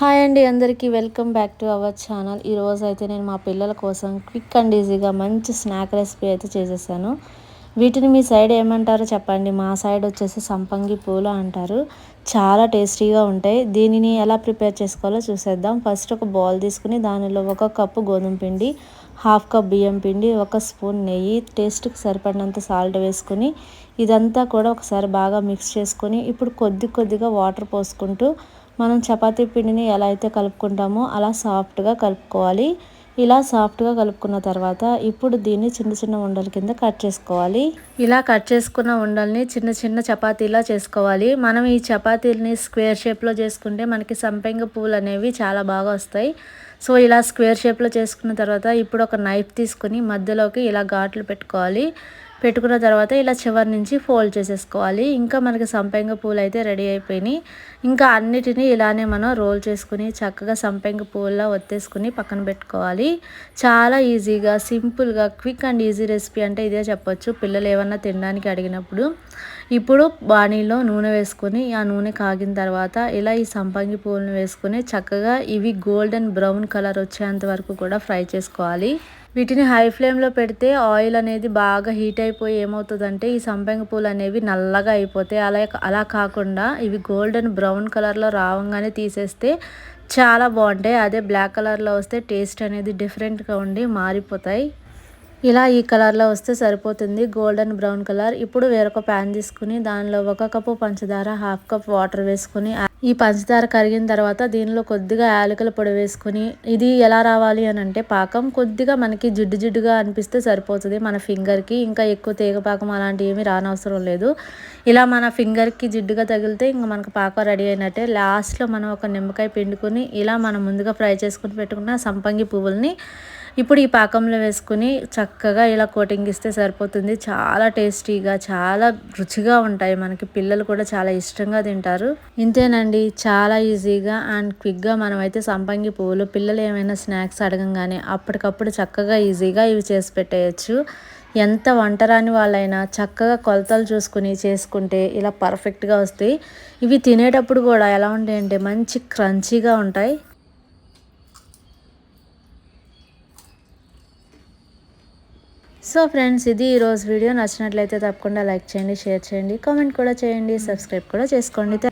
Hi అండి అందరికీ welcome back to our channel. ఈరోజు అయితే నేను మా పిల్లల కోసం క్విక్ అండ్ ఈజీగా మంచి స్నాక్ రెసిపీ అయితే చేసేసాను. వీటిని మీ సైడ్ ఏమంటారో చెప్పండి. మా సైడ్ వచ్చేసి సంపంగి పూలు అంటారు. చాలా టేస్టీగా ఉంటాయి. దీనిని ఎలా ప్రిపేర్ చేసుకోవాలో చూసేద్దాం. ఫస్ట్ ఒక బౌల్ తీసుకుని దానిలో ఒక కప్పు గోధుమ పిండి హాఫ్ కప్ బియ్యం పిండి ఒక స్పూన్ నెయ్యి టేస్ట్కి సరిపడినంత సాల్ట్ వేసుకుని ఇదంతా కూడా ఒకసారి బాగా మిక్స్ చేసుకొని ఇప్పుడు కొద్ది కొద్దిగా వాటర్ పోసుకుంటూ మనం చపాతీ పిండిని ఎలా అయితే కలుపుకుంటామో అలా సాఫ్ట్గా కలుపుకోవాలి. ఇలా సాఫ్ట్గా కలుపుకున్న తర్వాత ఇప్పుడు దీన్ని చిన్న చిన్న ఉండల కింద కట్ చేసుకోవాలి. ఇలా కట్ చేసుకున్న ఉండల్ని చిన్న చిన్న చపాతీలా చేసుకోవాలి. మనం ఈ చపాతీలని స్క్వేర్ షేప్లో చేసుకుంటే మనకి సంపెంగ పూలు అనేవి చాలా బాగా వస్తాయి. సో ఇలా స్క్వేర్ షేప్లో చేసుకున్న తర్వాత ఇప్పుడు ఒక నైఫ్ తీసుకుని మధ్యలోకి ఇలా ఘాట్లు పెట్టుకోవాలి. పెట్టుకున్న తర్వాత ఇలా చివరి నుంచి ఫోల్డ్ చేసేసుకోవాలి. ఇంకా మనకి సంపెంగ పూలు అయితే రెడీ అయిపోయినాయి. ఇంకా అన్నిటినీ ఇలానే మనం రోల్ చేసుకుని చక్కగా సంపెంగ పూల ఒత్తేసుకుని పక్కన పెట్టుకోవాలి. చాలా ఈజీగా సింపుల్గా క్విక్ అండ్ ఈజీ రెసిపీ అంటే ఇదే చెప్పొచ్చు. పిల్లలు ఏమన్నా తినడానికి అడిగినప్పుడు ఇప్పుడు బాణీలో నూనె వేసుకొని ఆ నూనె కాగిన తర్వాత ఇలా ఈ సంపంగి పూలను వేసుకొని చక్కగా ఇవి గోల్డెన్ బ్రౌన్ కలర్ వచ్చేంత వరకు కూడా ఫ్రై చేసుకోవాలి. వీటిని హై ఫ్లేమ్లో పెడితే ఆయిల్ అనేది బాగా హీట్ అయిపోయి ఏమవుతుందంటే ఈ సంపెంగ పూలు అనేవి నల్లగా అయిపోతాయి. అలా అలా కాకుండా ఇవి గోల్డెన్ బ్రౌన్ కలర్లో రావంగానే తీసేస్తే చాలా బాగుంటాయి. అదే బ్లాక్ కలర్లో వస్తే టేస్ట్ అనేది డిఫరెంట్గా ఉండి మారిపోతాయి. ఇలా ఈ కలర్లో వస్తే సరిపోతుంది గోల్డెన్ బ్రౌన్ కలర్. ఇప్పుడు వేరొక ప్యాన్ తీసుకుని దానిలో ఒక కప్పు పంచదార హాఫ్ కప్ వాటర్ వేసుకుని ఈ పంచదార కరిగిన తర్వాత దీనిలో కొద్దిగా యాలకుల పొడి వేసుకుని ఇది ఎలా రావాలి అని అంటే పాకం కొద్దిగా మనకి జిడ్డు జిడ్డుగా అనిపిస్తే సరిపోతుంది. మన ఫింగర్కి ఇంకా ఎక్కువ తీగ పాకం అలాంటివి ఏమీ రానవసరం లేదు. ఇలా మన ఫింగర్కి జిడ్డుగా తగిలితే ఇంకా మనకు పాకం రెడీ అయినట్టే. లాస్ట్లో మనం ఒక నిమ్మకాయ పిండుకొని ఇలా మనం ముందుగా ఫ్రై చేసుకుని పెట్టుకున్న సంపంగి పువ్వుల్ని ఇప్పుడు ఈ పాకంలో వేసుకుని చక్కగా ఇలా కోటింగ్ ఇస్తే సరిపోతుంది. చాలా టేస్టీగా చాలా రుచిగా ఉంటాయి. మనకి పిల్లలు కూడా చాలా ఇష్టంగా తింటారు. ఇంతేనండి. చాలా ఈజీగా అండ్ క్విక్గా మనమైతే సంపంగి పువ్వులు పిల్లలు ఏమైనా స్నాక్స్ అడగంగానే అప్పటికప్పుడు చక్కగా ఈజీగా ఇవి చేసి పెట్టేయచ్చు. ఎంత వంటరాని వాళ్ళైనా చక్కగా కొలతలు చూసుకుని చేసుకుంటే ఇలా పర్ఫెక్ట్గా వస్తాయి. ఇవి తినేటప్పుడు కూడా ఎలా ఉంటాయంటే మంచి క్రంచీగా ఉంటాయి. సో ఫ్రెండ్స్ ఇది ఈరోజు వీడియో. నచ్చినట్లయితే తప్పకుండా లైక్ చేయండి షేర్ చేయండి కామెంట్ కూడా చేయండి సబ్స్క్రైబ్ కూడా చేసుకోండి.